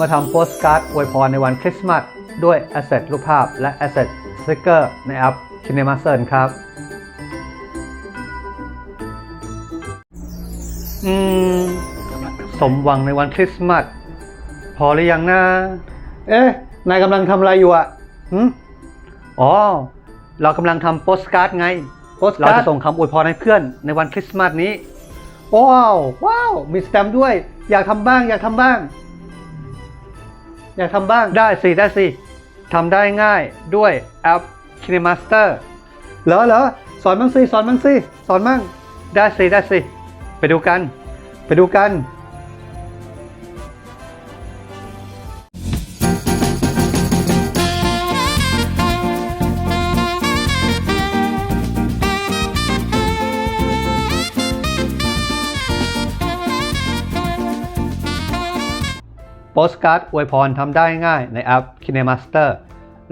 มาทำโปสการ์ดอวยพรในวันคริสต์มาสด้วย Asset รูปภาพและ Asset Sticker ในแอป KineMaster ครับ อืม สมหวังในวันคริสต์มาสพอหรือยังนะ เอ๊ะ นายกำลังทำอะไรอยู่อะหืมอ๋อ เรากำลังทำโปสการ์ดไง โปสการ์ดเราจะส่งคำอวยพรให้เพื่อนในวันคริสต์มาสนี้ ว้าว ว้าว มีสแตมป์ด้วย อยากทำบ้าง อยากทำบ้าง อยากทำบ้างได้สิได้สิทำได้ง่ายด้วยแอป KineMaster เหรอเหรอสอนบ้างสิสอนบ้างสิสอนบ้างได้สิได้สิไปดูกัน ไปดูกัน โปสการ์ดอวยพรทำได้ง่ายในแอป KineMaster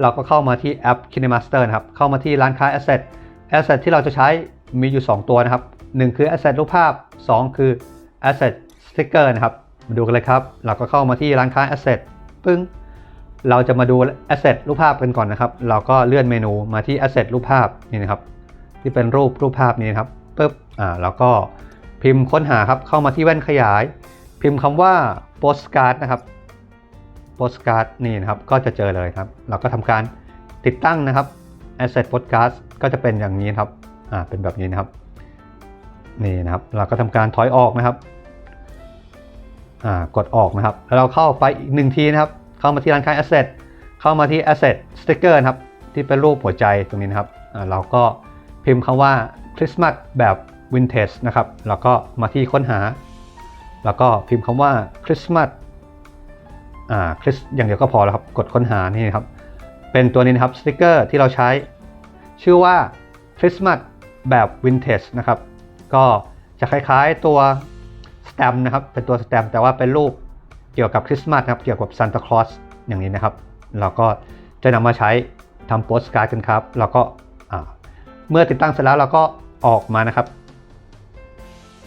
เราก็เข้ามาที่แอป KineMaster นะครับ เข้ามาที่ร้านค้า Asset Asset ที่เราจะใช้มีอยู่ 2 ตัวนะครับ 1 คือ Asset รูปภาพ 2 คือ Asset Sticker นะครับ มาดูกันเลยครับ เราก็เข้ามาที่ร้านค้า Asset ปึ้ง เราจะมาดู Asset รูปภาพกันก่อนนะครับ เราก็เลื่อนเมนูมาที่ Asset รูปภาพนี่นะครับ ที่เป็นรูปรูปภาพนี้นะครับปึ๊บ อ่า แล้วก็พิมพ์ค้นหาครับ เข้ามาที่แว่นขยาย พิมพ์คำว่า postcard นะครับ postcard นี่นะครับก็จะเจอเลยครับ เราก็ทำการติดตั้งนะครับ asset postcard ก็จะเป็นอย่างนี้ครับอ่าเป็นแบบนี้นะครับนี่นะครับเราก็ทำการถอยออกนะครับอ่ากดออกนะครับ แล้วเราเข้าไปอีกหนึ่งทีนะครับ เข้ามาที่ร้านค้า asset เข้ามาที่ asset sticker นะครับที่เป็นรูปหัวใจตรงนี้นะครับอ่าเราก็พิมพ์คำว่าคริสต์มาสแบบวินเทจนะครับแล้วก็มาที่ค้นหา แล้วก็พิมพ์คำว่าคริสต์มาส คริสอย่างเดียวก็พอแล้วครับ กดค้นหานี่นครับ เป็นตัวนี้นะครับสติกเกอร์ที่เราใช้ ชื่อว่าคริสต์มาสแบบวินเทจนะครับ ก็จะคล้ายๆตัวสแตมป์นะครับ เป็นตัวสแตมป์แต่ว่าเป็นรูปเกี่ยวกับคริสต์มาสนะครับ เกี่ยวกับซานตาคลอสอย่างนี้นะครับ เราก็จะนำมาใช้ทำโปสการ์ดกันครับ แล้วก็อ่าเมื่อติดตั้งเสร็จแล้วเราก็ออกมานะครับ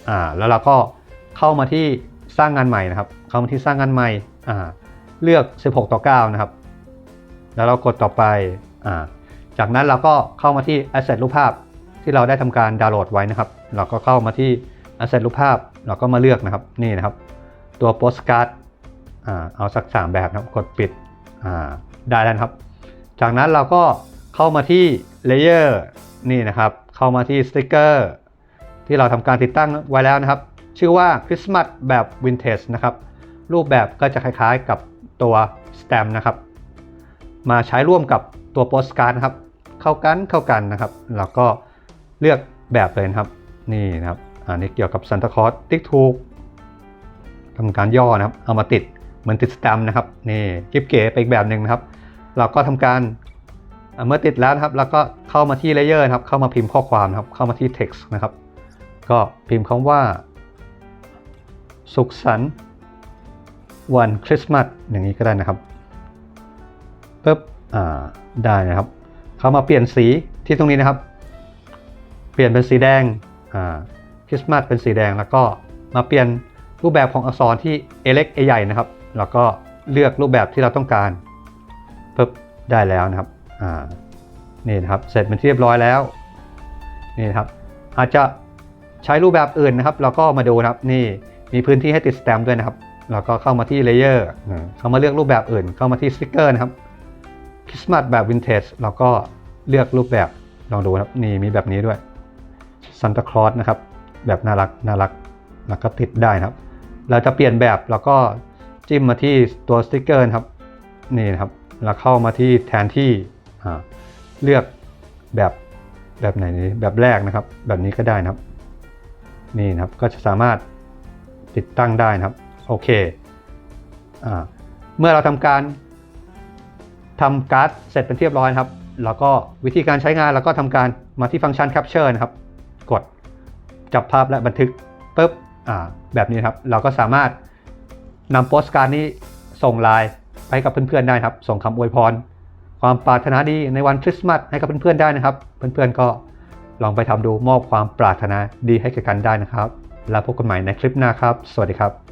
อ่าแล้วเราก็เข้ามาที่สร้างงานใหม่นะครับ เข้ามาที่สร้างงานใหม่อ่า เลือก 16 ต่อ 9 นะครับ แล้วเรากดต่อไปอ่าจากนั้นเราก็เข้ามาที่ Asset รูปภาพที่เราได้ทำการดาวน์โหลดไว้นะครับ เราก็เข้ามาที่ Asset รูปภาพ เราก็มาเลือกนะครับ นี่นะครับ ตัว Postcard อ่าเอาสัก 3 แบบนะครับ กดปิดอ่าได้แล้วครับ จากนั้นเราก็เข้ามาที่ Layer นี่นะครับ เข้ามาที่ Sticker ที่เราทำการติดตั้งไว้แล้วนะครับ ชื่อว่า Christmas แบบ Vintage นะครับ รูปแบบก็จะคล้ายๆกับ ตัว s t a m นะครับ มาใช้ร่วมกับตัว Postcard นะครับ เข้ากันเข้ากันนะครับ แล้วก็เลือกแบบเลยนะครับ นี่นะครับ อันนี้เกี่ยวกับ Santa Claus ติ๊กถูกทำการย่อนะครับ เอามาติดเหมือนติดสแตม์นะครับ นี่กิ๊บเก๋ไปอีกแบบหนึ่งนะครับ เราก็ทำการอ่าเมื่อติดแล้วนะครับ แล้วก็เข้ามาที่ Layer นะครับ เข้ามาพิมพ์ข้อความนะครับ เข้ามาที่ Text นะครับ ก็พิมพ์คำว่า สุขสันต์ วันคริสต์มาสอย่างนี้ก็ได้นะครับปุ๊บอ่าได้นะครับ เขามาเปลี่ยนสีที่ตรงนี้นะครับ เปลี่ยนเป็นสีแดงอ่าคริสต์มาสเป็นสีแดงแล้วก็มาเปลี่ยนรูปแบบของอักษรที่เอเล็กเอใหญ่นะครับ แล้วก็เลือกรูปแบบที่เราต้องการปุ๊บได้แล้วนะครับอ่านี่นะครับเสร็จเป็นที่เรียบร้อยแล้วนี่นะครับ อาจจะใช้รูปแบบอื่นนะครับเราก็มาดูนะครับ นี่มีพื้นที่ให้ติดสแตมป์ด้วยนะครับ เราก็เข้ามาที่เลเยอร์เข้ามาเลือกรูปแบบอื่น เข้ามาที่สติกเกอร์นะครับคริสต์มาสแบบวินเทจเราก็เลือกรูปแบบลองดูครับนี่มีแบบนี้ด้วยซันตาคลอสนะครับ แบบน่ารักน่ารักแล้วก็ติดได้นะครับ เราจะเปลี่ยนแบบเราก็จิ้มมาที่ตัวสติกเกอร์นะครับนี่นะครับเราเข้ามาที่แทนที่เลือกแบบแบบไหนนี้แบบแรกนะครับ แบบนี้ก็ได้นะครับ นี่นะครับก็จะสามารถติดตั้งได้นะครับ โอเคอเมื่อเราทำการทำการ์ดเสร็จเป็นเรียบร้อยนครับ แล้วก็วิธีการใช้งานเราก็ทำการมาที่ฟังก์ชัน Capture นะครับ กดจับภาพและบันทึกปุ๊บแบบนี้ครับ เราก็สามารถนำโปสการ์ดนี้ส่งไลน์ไปกับเพื่อนๆได้ครับ ส่งคำอวยพร ความปรารถนาดีในวันคริสต์มาสให้กับเพื่อนๆได้นะครับ เพื่อนๆก็ลองไปทำดูมอบความปรารถนาดีให้กันได้นะครับ แล้วพบกันใหม่ในคลิปหน้าครับ สวัสดีครับ